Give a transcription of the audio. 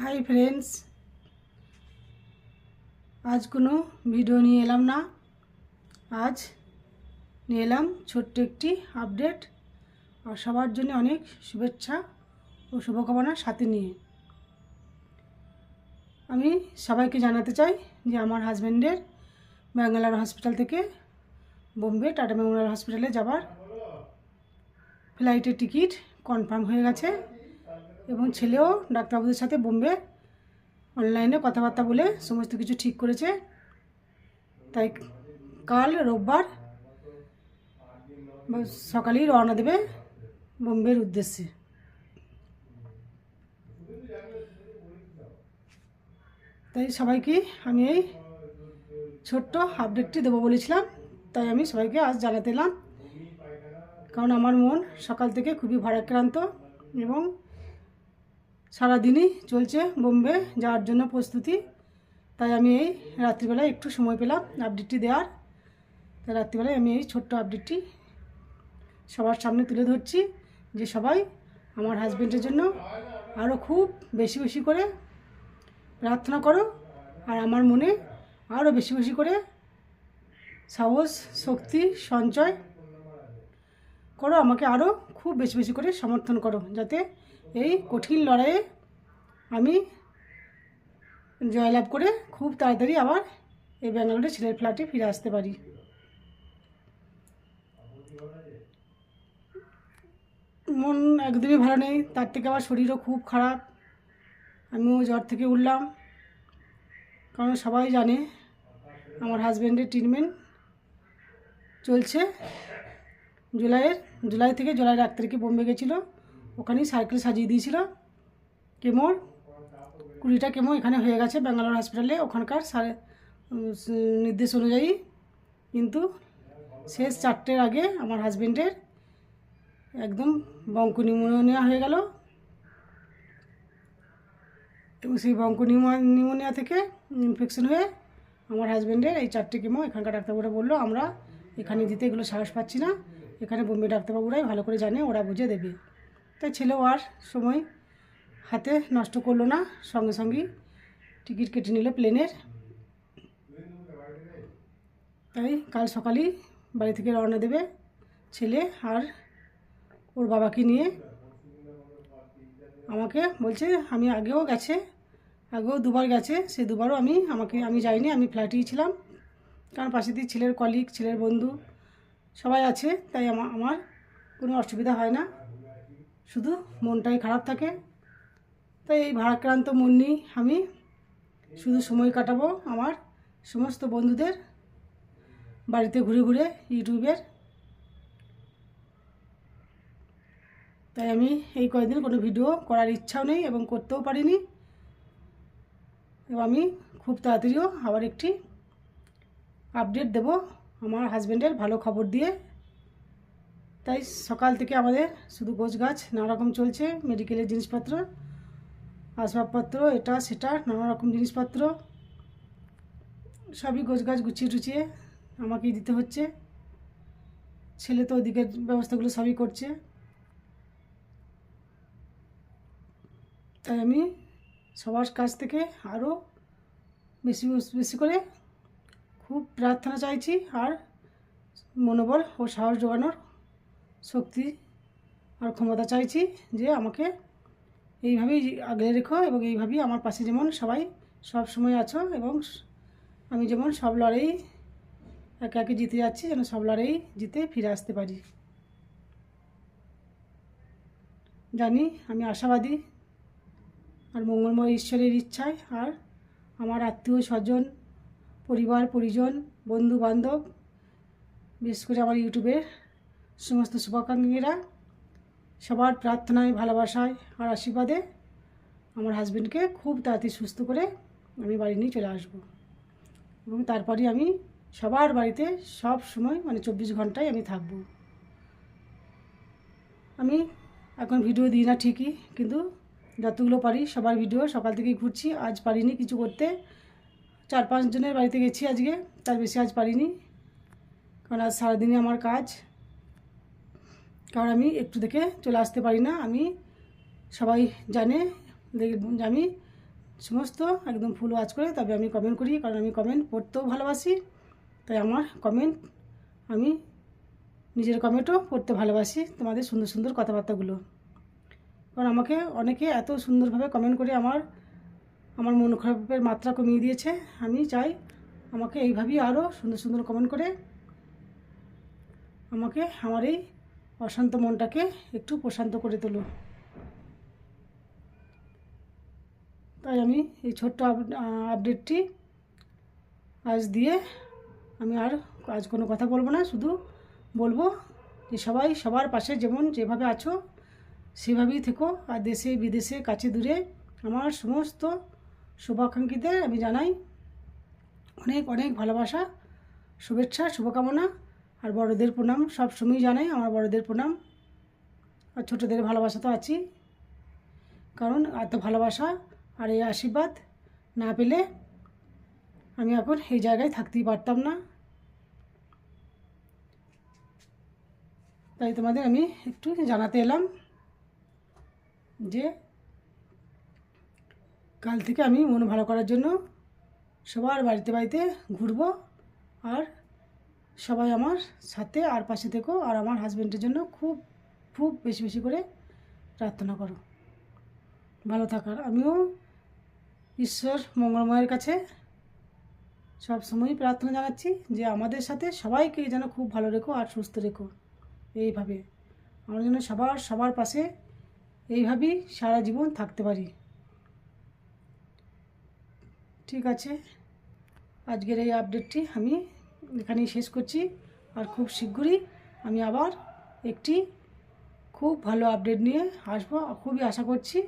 Hi friends আজ কোনো video নিয়ে এলাম না। আজ নিয়ে এলাম ছোট্ট একটি আপডেট আর সবার জন্য অনেক শুভেচ্ছা ও শুভকামনা সাথে নিয়ে। আমি সবাইকে জানাতে চাই যে আমার হাজব্যান্ডের ব্যাঙ্গালোর হসপিটাল থেকে বোম্বে টাটা মেমোরিয়াল হসপিটালে যাবার ফ্লাইটের টিকিট কনফার্ম হয়ে গেছে। এবং ছেলেও ডাক্তারবাবুদের সাথে বোম্বে অনলাইনে কথাবার্তা বলে সমস্ত কিছু ঠিক করেছে। তাই কাল রোববার সকালেই রওনা দেবে বোম্বের উদ্দেশ্যে। তাই সবাইকে আমি এই ছোট্ট আপডেটটি দেবো বলেছিলাম, তাই আমি সবাইকে আজ জানাতে এলাম। কারণ আমার মন সকাল থেকে খুবই ভারাক্রান্ত এবং সারাদিনই চলছে বোম্বে যাওয়ার জন্য প্রস্তুতি। তাই আমি এই রাত্রিবেলায় একটু সময় পেলাম আপডেটটি দেওয়ার। তাই রাত্রিবেলায় আমি এই ছোট্ট আপডেটটি সবার সামনে তুলে ধরছি যে সবাই আমার হাজব্যান্ডের জন্য আরও খুব বেশি বেশি করে প্রার্থনা করো আর আমার মনে আরও বেশি বেশি করে সাহস, শক্তি, সঞ্চয় করো, আমাকে আরও খুব বেশি বেশি করে সমর্থন করো যাতে এই কঠিন লড়াইয়ে আমি জয়লাভ করে খুব তাড়াতাড়ি আবার এই ব্যাঙ্গালোরে ছেলের ফ্ল্যাটে ফিরে আসতে পারি। মন একদমই ভালো নেই, তার থেকে আমার শরীরও খুব খারাপ। আমিও জ্বর থেকে উঠলাম। কারণ সবাই জানে আমার হাজব্যান্ডের ট্রিটমেন্ট চলছে জুলাইয়ের, জুলাই থেকে জুলাইয়ের এক তারিখে বোম্বে গেছিল। ওখানেই সাইকেল সাজিয়ে দিয়েছিল। কেমোর কুড়িটা কেমো এখানে হয়ে গেছে ব্যাঙ্গালোর হসপিটালে। ওখানকার নির্দেশ অনুযায়ী কিন্তু শেষ চারটের আগে আমার হাজবেন্ডের একদম বঙ্ক নিউমোনিয়া হয়ে গেল। এবং সেই বঙ্ক নিউমোনিয়া থেকে ইনফেকশন হয়ে আমার হাজব্যান্ডের এই চারটে কেমো এখানকার ডাক্তারবাবুরা বলল, আমরা এখানে দিতে এগুলো সাহস পাচ্ছি না। এখানে বোম্বে ডাক্তারবাবুরাই ভালো করে জানে, ওরা বুঝে দেবে। তাই ছেলেও আর সময় হাতে নষ্ট করল না, সঙ্গে সঙ্গেই টিকিট কেটে নিল প্লেনের। তাই কাল সকালেই বাড়ি থেকে রওনা দেবে ছেলে আর ওর বাবাকে নিয়ে। আমাকে বলছে, আমি আগেও গেছে, আগেও দুবার গেছে, সে দুবারও আমি, আমাকে আমি যাইনি, আমি ফ্ল্যাটেই ছিলাম। কারণ পাশে দিয়ে ছেলের কলিগ ছেলের বন্ধু সবাই আছে, তাই আমা- আমার কোনো অসুবিধা হয় না। শুধু মনটাই খারাপ থাকে। তাই এই ভারাক্রান্ত মন নিয়ে আমি শুধু সময় কাটাবো আমার সমস্ত বন্ধুদের বাড়িতে ঘুরে ঘুরে ইউটিউবের। তাই আমি এই কয়েকদিন কোনো ভিডিও করার ইচ্ছাও নেই এবং করতেও পারিনি। আমি খুব তাড়াতাড়িও আবার একটি আপডেট দেব আমার হাজব্যান্ডের ভালো খবর দিয়ে। তাই সকাল থেকে আমাদের শুধু গোছ গাছ নানা রকম চলছে মেডিকেলের জিনিসপত্র, আসবাবপত্র, এটা, সেটা নানা রকম জিনিসপত্র, সবই গোছ গাছ গুছিয়ে টুচিয়ে আমাকেই দিতে হচ্ছে। ছেলে তো ওদিকের ব্যবস্থাগুলো সবই করছে। তাই আমি সবার কাছ থেকে আরও বেশি বেশি করে খুব প্রার্থনা চাইছি আর মনোবল ও সাহস জোগানোর শক্তি আর ক্ষমতা চাইছি যে আমাকে এইভাবেই আগলে রেখো এবং এইভাবেই আমার পাশে যেমন সবাই সব সময় আছো এবং আমি যেমন সব লড়াই একে একে জিতে যাচ্ছি, যেন সব লড়াই জিতে ফিরে আসতে পারি। জানি আমি আশাবাদী আর মঙ্গলময় ঈশ্বরের ইচ্ছায় আর আমার আত্মীয় স্বজন, পরিবার, পরিজন বন্ধু বান্ধব বিশেষ করে আমার ইউটিউবের সমস্ত শুভাকাঙ্ক্ষীরা সবার প্রার্থনায়, ভালোবাসায় আর আশীর্বাদে আমার হাজবেন্ডকে খুব তাড়াতাড়ি সুস্থ করে আমি বাড়ি নিয়ে চলে আসব। এবং তারপরে আমি সবার বাড়িতে সব সময় মানে চব্বিশ ঘন্টায় আমি থাকব। আমি এখন ভিডিও দিই না ঠিকই, কিন্তু যতগুলো পারি সবার ভিডিও সকাল থেকেই ঘুরছি। আজ পারিনি কিছু করতে। চার পাঁচ জনের বাড়িতে গেছি আজকে, তার বেশি আজ পারিনি। কারণ আজ সারাদিনই আমার কাজ। কারণ আমি একটু দেখে চলে আসতে পারি না। আমি সবাই জানে আমি সমস্ত একদম ফুল ওয়াচ করে তবে আমি কমেন্ট করি, কারণ আমি কমেন্ট পড়তেও ভালোবাসি। তাই আমার কমেন্ট আমি নিজের কমেন্টও পড়তে ভালোবাসি তোমাদের সুন্দর সুন্দর কথাবার্তাগুলো। কারণ আমাকে অনেকে এত সুন্দরভাবে কমেন্ট করে আমার আমার মন খারাপের মাত্রা কমিয়ে দিয়েছে। আমি চাই আমাকে এইভাবেই আরও সুন্দর সুন্দর কমেন্ট করে আমাকে আমার এই অশান্ত মনটাকে একটু প্রশান্ত করে তোলো। তাই আমি এই ছোট্ট আপ- আপডেটটি আজ দিয়ে আমি আর আজ কোনো কথা বলব না, শুধু বলব যে সবাই সবার পাশে যেমন যেভাবে আছো, সেভাবেই থেকো। আর দেশে, বিদেশে, কাছে দূরে আমার সমস্ত শুভাকাঙ্ক্ষীদের আমি জানাই অনেক অনেক ভালোবাসা, শুভেচ্ছা, শুভকামনা। আর বড়দের প্রণাম সব সময় জানাই, আমার বড়দের প্রণাম। আর ছোটদের ভালোবাসা তো আছি কারণ এত ভালোবাসা আর এই আশীর্বাদ না পেলে আমি এখন এই জায়গায় থাকতেই পারতাম না। তাই তোমাদের আমি একটু জানাতে এলাম যে কাল থেকে আমি মন ভালো করার জন্য সবার বাড়িতে বাড়িতে ঘুরবো আর সবাই আমার সাথে আর পাশে থেকো আর আমার হাজব্যান্ডের জন্য খুব খুব বেশি বেশি করে প্রার্থনা করো। ভালো থাকার। আমিও ঈশ্বর মঙ্গলময়ের কাছে সব সময় প্রার্থনা জানাচ্ছি যে আমাদের সাথে সবাইকে যেন খুব ভালো রেখো আর সুস্থ রেখো। এইভাবে আমরা যেন সবার সবার পাশে এইভাবেই সারা জীবন থাকতে পারি। ঠিক আছে? আজকের এই আপডেটটি আমি এখানেই শেষ করছি। আর খুব শীঘ্রই আমি আবার একটি খুব ভালো আপডেট নিয়ে আসব। খুবই আশা করছি